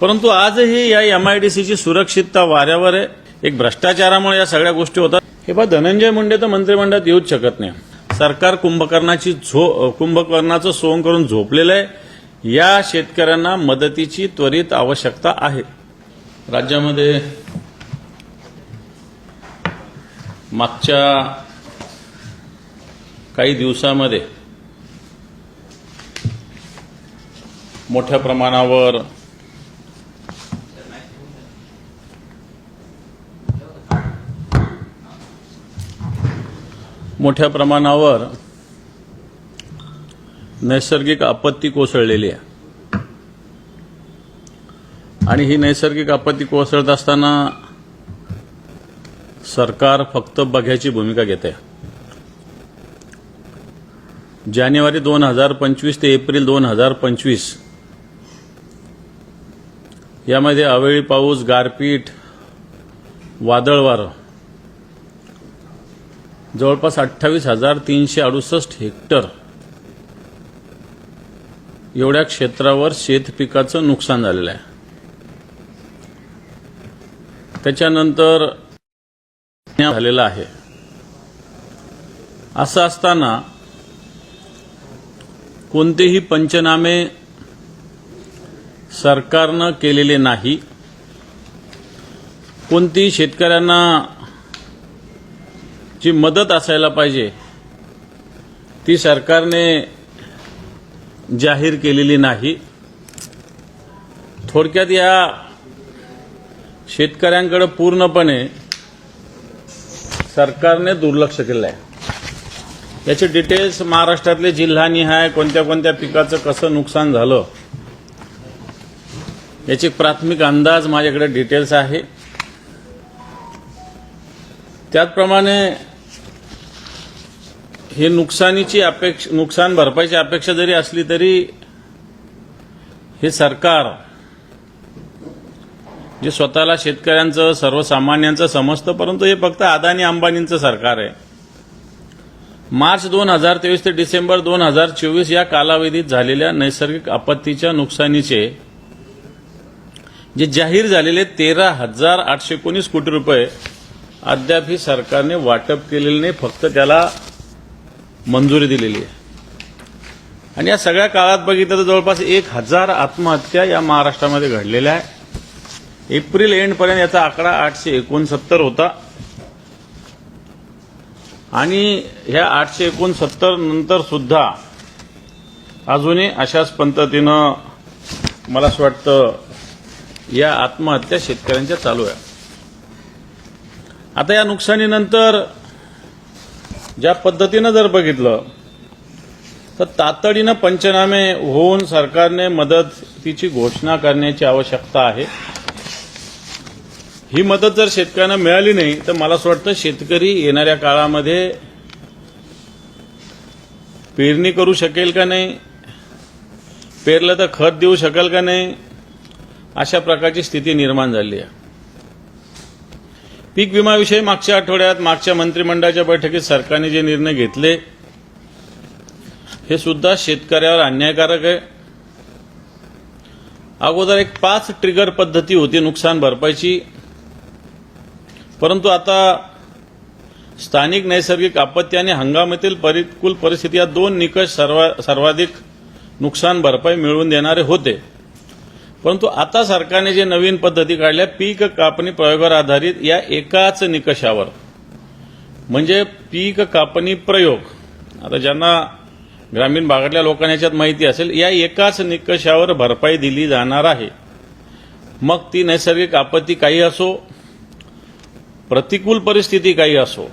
परंतु आजही या एमआयडीसीची सुरक्षितता वाऱ्यावर आहे. एक भ्रष्टाचारामुळे या सगळ्या गोष्टी होतात. हे बा धनंजय मुंडे तर मंत्रिमंडळात येऊच शकत नाही. सरकार कुंभकर्णाची झो कुंभकर्णाचं सोंग करून झोपलेलं आहे. या शेतकऱ्यांना मदतीची त्वरित आवश्यकता आहे. राज्यामध्ये मागच्या काही दिवसामध्ये मोठ्या प्रमाणावर मोठ्या प्रमाणावर नैसर्गिक आपत्ती कोसळलेली आहे. आणि ही नैसर्गिक आपत्ती कोसळत असताना सरकार फक्त बघ्याची भूमिका घेते. जानेवारी दोन हजार पंचवीस ते एप्रिल दोन हजार पंचवीस यामध्ये अवेळी पाऊस गारपीट वादळ वारं जवळपास अठ्ठावीस हजार तीनशे अडुसष्ट हेक्टर. एवढ्या क्षेत्रावर शेतपिकाचं नुकसान झालेलं आहे. त्याच्यानंतर झालेलं आहे. असं असताना कोणतेही पंचनामे सरकारनं केलेले नाही. कोणतीही शेतकऱ्यांना जी मदत असायला पाहिजे ती सरकारने जाहीर केलेली नाही. थोडक्यात या शेतकऱ्यांकडे पूर्णपणे सरकारने दुर्लक्ष केलं आहे याचे डिटेल्स महाराष्ट्रातले जिल्हानिहाय कोणत्या कोणत्या पिकाचं कसं नुकसान झालं याचे प्राथमिक अंदाज माझ्याकडे डिटेल्स आहे. त्याचप्रमाणे हे नुकसानीची अपेक्षा नुकसान भरपाईची अपेक्षा जरी असली तरी हे सरकार जे स्वतःला शेतकऱ्यांचं सर्वसामान्यांचं समजतं परंतु हे फक्त अदानी अंबानींचं सरकार आहे. मार्च दोन हजार तेवीस ते डिसेंबर दोन हजार चोवीस या कालावधीत झालेल्या नैसर्गिक आपत्तीच्या नुकसानीचे जे जाहीर झालेले तेरा हजार आठशे एकोणीस कोटी रुपये अद्याप ही सरकारने वाटप केलेले नाही. फक्त त्याला मंजुरी दिलेली आहे. आणि या सगळ्या काळात बघितलं तर जवळपास एक हजार आत्महत्या या महाराष्ट्रामध्ये घडलेल्या आहे. एप्रिल एंडपर्यंत याचा आकडा आठशे एकोणसत्तर होता. आणि ह्या आठशे एकोणसत्तर नंतर सुद्धा अजूनही अशाच पद्धतीनं मला असं वाटतं या आत्महत्या शेतकऱ्यांच्या चालू आहे. आता या नुकसानीनंतर ज्या पद्धतीनं जर बघितलं तर तातडीनं पंचनामे होऊन सरकारने मदतीची घोषणा करण्याची आवश्यकता आहे. ही मदत जर शेतकऱ्यांना मिळाली नाही तर मला असं वाटतं शेतकरी येणाऱ्या काळामध्ये पेरणी करू शकेल का नाही पेरलं तर खत देऊ शकेल का नाही अशा प्रकारची स्थिती निर्माण झाली आहे. पीक विमाविषयी मागच्या आठवड्यात मागच्या मंत्रिमंडळाच्या बैठकीत सरकारने जे निर्णय घेतले हे सुद्धा शेतकऱ्यावर अन्यायकारक आहे. अगोदर एक पाच ट्रिगर पद्धती होती नुकसान भरपाईची. परंतु आता स्थानिक नैसर्गिक आपत्ती आणि हंगामातील प्रतिकूल परिस्थिती या दोन निकष सर्वा सर्वाधिक नुकसान भरपाई मिळवून देणारे होते. परंतु आता सरकारने जे नवीन पद्धती काढल्या पीक कापणी प्रयोगावर आधारित या एकाच निकषावर. म्हणजे पीक कापणी प्रयोग. आता ज्यांना ग्रामीण भागातल्या लोकांना याच्यात माहिती असेल या एकाच निकषावर भरपाई दिली जाणार आहे. मग ती नैसर्गिक आपत्ती काही असो प्रतिकूल परिस्थिती काही असो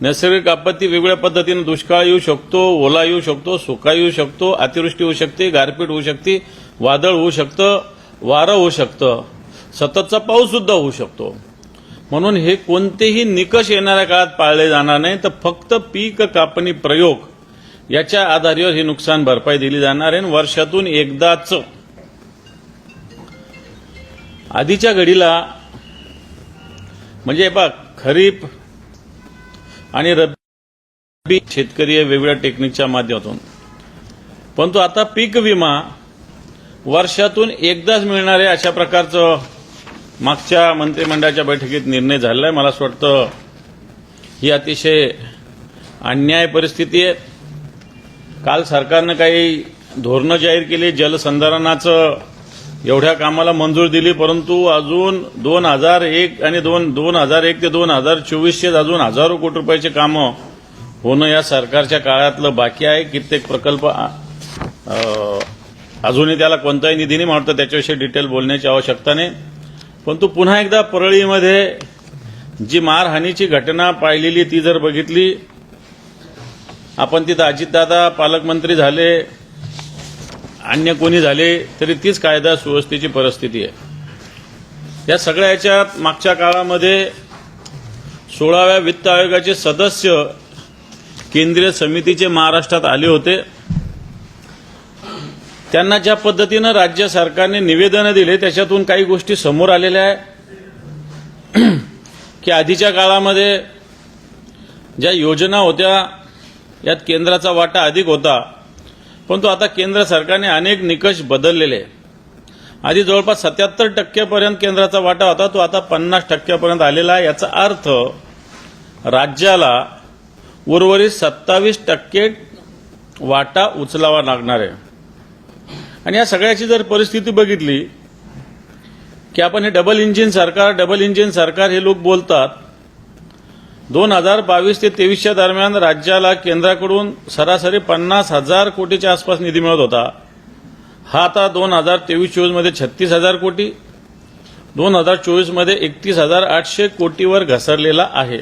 नैसर्गिक आपत्ती वेगवेगळ्या पद्धतीने दुष्काळ येऊ शकतो ओला येऊ शकतो सुका येऊ शकतो अतिवृष्टी होऊ शकते गारपीट होऊ शकते वादळ होऊ शकतं वारं होऊ शकतं सततचा पाऊस सुद्धा होऊ शकतो. म्हणून हे कोणतेही निकष येणाऱ्या काळात पाळले जाणार नाही तर फक्त पीक कापणी प्रयोग याच्या आधारावर ही नुकसान भरपाई दिली जाणार आहे. आणि वर्षातून एकदाच आधीच्या घडीला म्हणजे बघ खरीप आणि रब्बी शेतकरी वेगवेगळ्या टेक्निकच्या माध्यमातून. परंतु आता पीक विमा वर्षातून एकदाच मिळणारे अशा प्रकारचं मागच्या मंत्रिमंडळाच्या बैठकीत निर्णय झालेला आहे. मला असं वाटतं ही अतिशय अन्याय परिस्थिती आहे. काल सरकारनं काही धोरणं जाहीर केली जलसंधारणाचं एवढ्या कामाला मंजूर दिली परंतु अजून दोन हजार एक आणि दोन दोन हजार एक ते दोन हजार चोवीसचे अजून हजारो कोटी रुपयाचे कामं होणं या सरकारच्या काळातलं बाकी आहे. कित्येक प्रकल्प अजूनही त्याला कोणताही निधी नाही. म्हणतं त्याच्याविषयी डिटेल बोलण्याची आवश्यकता नाही. परंतु पुन्हा एकदा परळीमध्ये जी मारहाणीची घटना पाहिलेली ती जर बघितली आपण तिथं अजितदादा पालकमंत्री झाले अन्य कोणी झाले तरी तीच कायदा सुव्यवस्थेची परिस्थिती आहे. या सगळ्या याच्यात मागच्या काळामध्ये सोळाव्या वित्त आयोगाचे सदस्य केंद्रीय समितीचे महाराष्ट्रात आले होते. त्यांना ज्या पद्धतीनं राज्य सरकारने निवेदनं दिले त्याच्यातून काही गोष्टी समोर आलेल्या आहे. की आधीच्या काळामध्ये ज्या योजना होत्या यात केंद्राचा वाटा अधिक होता. परंतु आता केंद्र सरकारने अनेक निकष बदललेले. आहे. आधी जवळपास सत्याहत्तर टक्क्यापर्यंत केंद्राचा वाटा होता तो आता पन्नास टक्क्यापर्यंत आलेला आहे. याचा अर्थ राज्याला उर्वरित सत्तावीस टक्के वाटा उचलावा लागणार आहे. आणि या सगळ्याची जर परिस्थिती बघितली की आपण हे डबल इंजिन सरकार डबल इंजिन सरकार हे लोक बोलतात दोन हजार बावीस ते तेवीसच्या दरम्यान राज्याला केंद्राकडून सरासरी पन्नास हजार कोटीच्या आसपास निधी मिळत होता. हा आता दोन हजार तेवीस चोवीसमध्ये छत्तीस हजार कोटी दोन हजार चोवीसमध्ये एकतीस हजार आठशे कोटीवर घसरलेला आहे.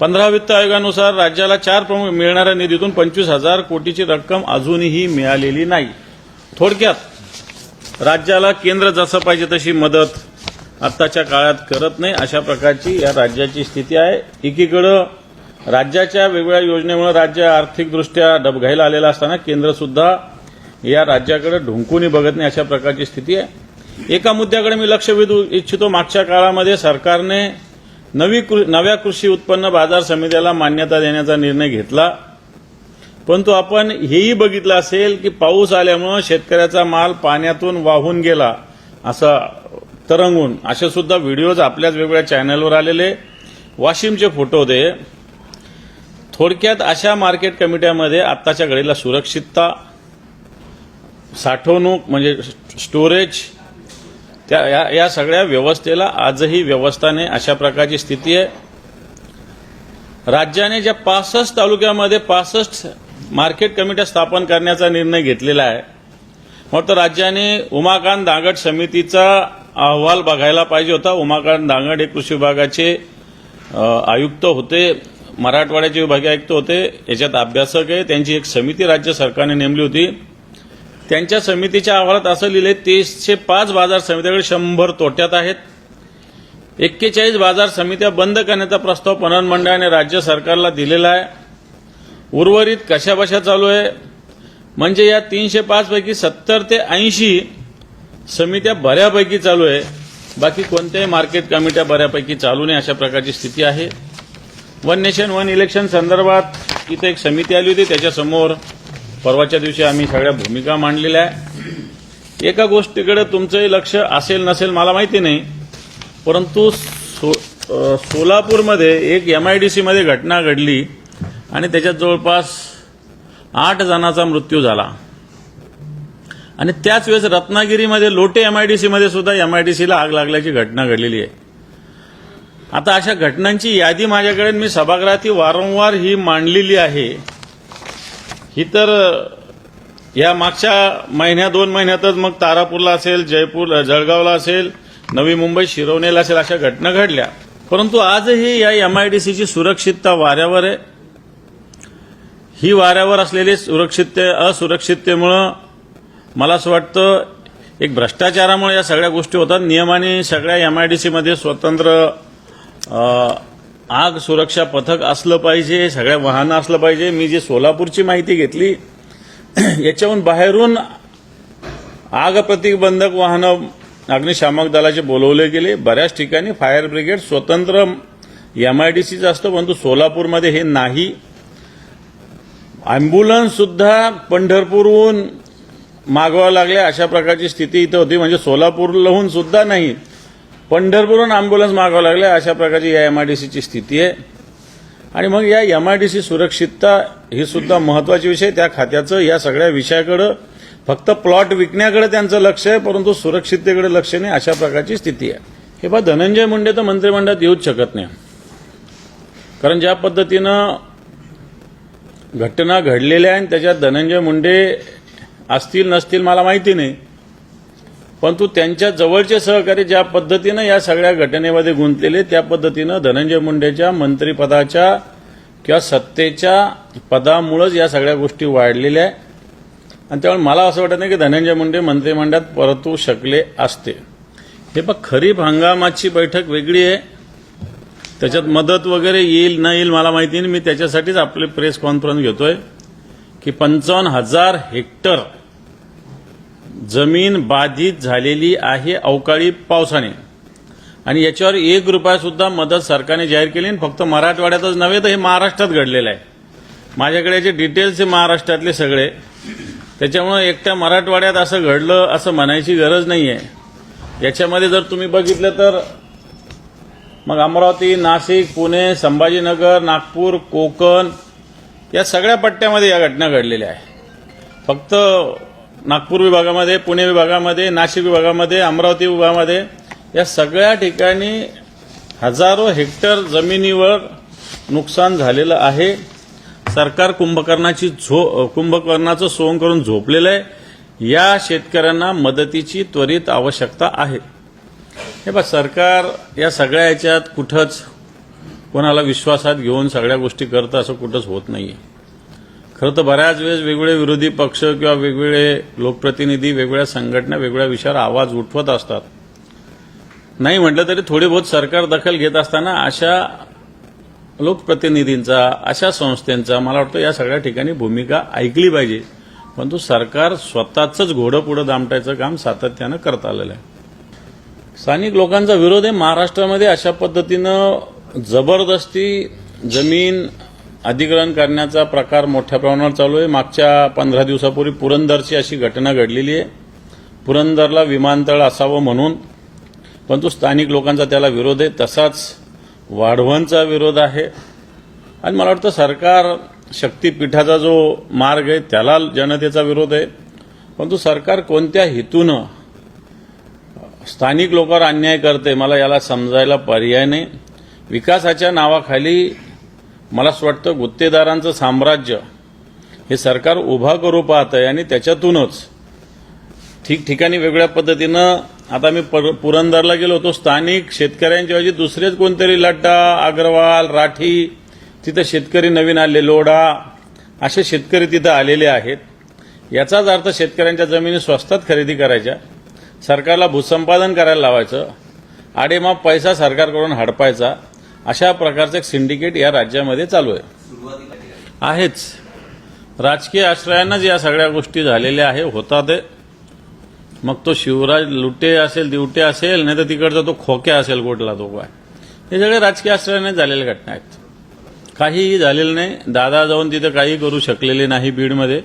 पंधरा वित्त आयोगानुसार राज्याला चार प्रमुख मिळणाऱ्या निधीतून पंचवीस हजार कोटीची रक्कम अजूनही मिळालेली नाही. थोडक्यात राज्याला केंद्र जसं पाहिजे तशी मदत आत्ताच्या काळात करत नाही अशा प्रकारची या राज्याची स्थिती आहे. एकीकडं राज्याच्या वेगवेगळ्या योजनेमुळे राज्य आर्थिकदृष्ट्या डबघाईला आलेलं असताना केंद्र सुद्धा या राज्याकडे ढुंकूनही बघत नाही अशा प्रकारची स्थिती आहे. एका मुद्द्याकडे मी लक्ष वेधू इच्छितो मागच्या काळामध्ये सरकारने नवी कृ- नव्या कृषी उत्पन्न बाजार समित्याला मान्यता देण्याचा निर्णय घेतला. परंतु आपण हेही बघितलं असेल की पाऊस आल्यामुळं शेतकऱ्याचा माल पाण्यातून वाहून गेला असा तरंगून. असे सुद्धा व्हिडिओज आपल्याच वेगवेगळ्या चॅनलवर आलेले. वाशिमचे फोटो होते थोडक्यात अशा मार्केट कमिट्यामध्ये आत्ताच्या घडीला सुरक्षितता साठवणूक म्हणजे स्टोरेज त्या या, या सगळ्या व्यवस्थेला आजही व्यवस्थाने अशा प्रकारची स्थिती आहे. राज्याने ज्या पासष्ट तालुक्यामध्ये पासष्ट मार्केट कमिट्या स्थापन करण्याचा निर्णय घेतलेला आहे. मग तर राज्याने उमाकांत दांगड समितीचा अहवाल बघायला पाहिजे होता. उमाकांत दांगड हे कृषी विभागाचे आयुक्त होते मराठवाड्याचे विभागीय आयुक्त होते. याच्यात अभ्यासक आहे. त्यांची एक समिती राज्य सरकारने नेमली होती. त्यांच्या समितीच्या अहवालात असं लिहिलंय तीसशे पाच बाजार समित्याकडे शंभर तोट्यात आहेत. एक्केचाळीस बाजार समित्या बंद करण्याचा प्रस्ताव पणन मंडळाने राज्य सरकारला दिलेला आहे. उर्वरित कशाबशा चालू आहे? म्हणजे या तीनशे पाचपैकी सत्तर ते ऐंशी समित्या बऱ्यापैकी चालू आहे. बाकी कोणत्याही मार्केट कमिट्या बऱ्यापैकी चालू नाही अशा प्रकारची स्थिती आहे. वन नेशन वन इलेक्शन संदर्भात इथं एक समिती आली होती त्याच्यासमोर परवाच्या दिवशी आम्ही सगळ्या भूमिका मांडलेल्या आहे. एका गोष्टीकडे तुमचंही लक्ष असेल नसेल मला माहिती नाही परंतु सो सोलापूरमध्ये एक एम आय डी सीमध्ये घटना घडली आणि त्याच्यात जवळपास आठ जणांचा मृत्यू झाला. आणि त्याच वेळेस रत्नागिरीमध्ये लोटे एम आय डी सीमध्ये सुद्धा एम आय डी सीला आग लागल्याची घटना घडलेली आहे. आता अशा घटनांची यादी माझ्याकडे मी सभागृहात वारंवार ही मांडलेली आहे. ही तर या मागच्या महिन्या दोन महिन्यातच मग तारापूरला असेल जयपूर जळगावला असेल नवी मुंबई शिरवणेला असेल अशा घटना घडल्या. परंतु आजही या एमआयडीसीची आय डी सीची सुरक्षितता वाऱ्यावर आहे. ही वाऱ्यावर असलेली सुरक्षितते असुरक्षिततेमुळं मला असं वाटतं एक भ्रष्टाचारामुळे या सगळ्या गोष्टी होतात. नियमाने सगळ्या एमआयडीसीमध्ये आय डी सीमध्ये स्वतंत्र आग सुरक्षा पथक असलं पाहिजे सगळ्या वाहनं असलं पाहिजे. मी जी सोलापूरची माहिती घेतली याच्याहून बाहेरून आग प्रतिबंधक वाहनं अग्निशामक दलाचे बोलवले गेले. बऱ्याच ठिकाणी फायर ब्रिगेड स्वतंत्र एमआयडीसीचा आय डी सीचं असतं परंतु सोलापूरमध्ये हे नाही. सुद्धा पंढरपूरहून मागवावं लागले. अशा प्रकारची स्थिती इथं होती. म्हणजे सोलापूरहून सुद्धा नाही. पंढरपूरहून अँब्युलन्स मागावं लागले अशा प्रकारची या एमआयडीसीची स्थिती आहे. आणि मग या एमआयडीसी सुरक्षितता ही सुद्धा महत्वाची विषय. त्या खात्याचं या सगळ्या विषयाकडं फक्त प्लॉट विकण्याकडे त्यांचं लक्ष आहे परंतु सुरक्षिततेकडे लक्ष नाही अशा प्रकारची स्थिती आहे. हे पहा धनंजय मुंडे तर मंत्रिमंडळात येऊच शकत नाही. कारण ज्या पद्धतीनं घटना घडलेल्या आहे आणि त्याच्यात धनंजय मुंडे असतील नसतील मला माहिती नाही. परंतु त्यांच्या जवळचे सहकारी ज्या पद्धतीनं या सगळ्या घटनेमध्ये गुंतलेले त्या पद्धतीनं धनंजय मुंडेच्या मंत्रिपदाच्या किंवा सत्तेच्या पदामुळंच या सगळ्या गोष्टी वाढलेल्या आहे आणि त्यामुळे मला असं वाटत नाही की धनंजय मुंडे मंत्रिमंडळात परतू शकले असते. हे पण खरीप हंगामाची बैठक वेगळी आहे. त्याच्यात मदत वगैरे येईल न येईल मला माहिती नाही. मी त्याच्यासाठीच आपले प्रेस कॉन्फरन्स घेतोय की पंचावन्न हजार हेक्टर जमीन बाधित झालेली आहे अवकाळी पावसाने. आणि याच्यावर एक रुपयासुद्धा मदत सरकारने जाहीर केली आणि फक्त मराठवाड्यातच नव्हे तर हे महाराष्ट्रात घडलेलं आहे. माझ्याकडे जे डिटेल्स आहे महाराष्ट्रातले सगळे. त्याच्यामुळे एकट्या मराठवाड्यात असं घडलं असं म्हणायची गरज नाही आहे याच्यामध्ये जर तुम्ही बघितलं तर मग अमरावती नाशिक पुणे संभाजीनगर नागपूर कोकण या सगळ्या पट्ट्यामध्ये या घटना घडलेल्या आहे फक्त नागपूर विभागामध्ये पुणे विभागामध्ये नाशिक विभागामध्ये अमरावती विभागामध्ये या सगळ्या ठिकाणी हजारो हेक्टर जमिनीवर नुकसान झालेलं आहे. सरकार कुंभकर्णाची झो कुंभकर्णाचं सोंग करून झोपलेलं आहे. या शेतकऱ्यांना मदतीची त्वरित आवश्यकता आहे. हे बघ सरकार या सगळ्या याच्यात कुठंच कोणाला विश्वासात घेऊन सगळ्या गोष्टी करतं असं कुठंच होत नाहीये. खरं तर बऱ्याच वेळेस वेगवेगळे विरोधी पक्ष किंवा वेगवेगळे लोकप्रतिनिधी वेगवेगळ्या संघटना वेगवेगळ्या विषयावर आवाज उठवत असतात. नाही म्हटलं तरी थोडी बहुत सरकार दखल घेत असताना अशा लोकप्रतिनिधींचा अशा संस्थांचा मला वाटतं या सगळ्या ठिकाणी भूमिका ऐकली पाहिजे. परंतु सरकार स्वतःच घोडं पुढं दामटायचं काम सातत्यानं करत आलेलं आहे. स्थानिक लोकांचा विरोध आहे. महाराष्ट्रामध्ये अशा पद्धतीनं जबरदस्ती जमीन अधिग्रहण करण्याचा प्रकार मोठ्या प्रमाणावर चालू आहे. मागच्या पंधरा दिवसापूर्वी पुरंदरची अशी घटना घडलेली आहे. पुरंदरला विमानतळ असावं म्हणून परंतु स्थानिक लोकांचा त्याला विरोध आहे. तसाच वाढवणचा विरोध आहे. आणि मला वाटतं सरकार शक्तीपीठाचा जो मार्ग आहे त्याला जनतेचा विरोध आहे. परंतु सरकार कोणत्या हेतूनं स्थानिक लोकांवर अन्याय करते मला याला समजायला पर्याय नाही. विकासाच्या नावाखाली मला असं वाटतं गुत्तेदारांचं साम्राज्य हे सरकार उभा करू पाहत आहे आणि त्याच्यातूनच ठिकठिकाणी वेगळ्या पद्धतीनं आता मी पर- पुरंदरला गेलो होतो. स्थानिक शेतकऱ्यांच्या ऐवजी दुसरेच कोणतरी लड्डा अग्रवाल राठी तिथं शेतकरी नवीन आले लोढा असे शेतकरी तिथं आलेले आहेत. याचाच अर्थ शेतकऱ्यांच्या जमिनी स्वस्तात खरेदी करायच्या सरकारला भूसंपादन करायला लावायचं आडेमाप पैसा सरकारकडून हडपायचा अशा प्रकारचं एक सिंडिकेट या राज्यामध्ये चालू आहे. आहेच. राजकीय आश्रयानंच या सगळ्या गोष्टी झालेल्या आहे होतात ते मग तो शिवराज लुटे असेल दिवटे असेल नाही तर तिकडचा तो खोक्या असेल कुठला तो काय. हे सगळे राजकीय आश्रयाने झालेल्या घटना आहेत. काहीही झालेलं नाही. दादा जाऊन तिथं काही करू शकलेले नाही बीडमध्ये.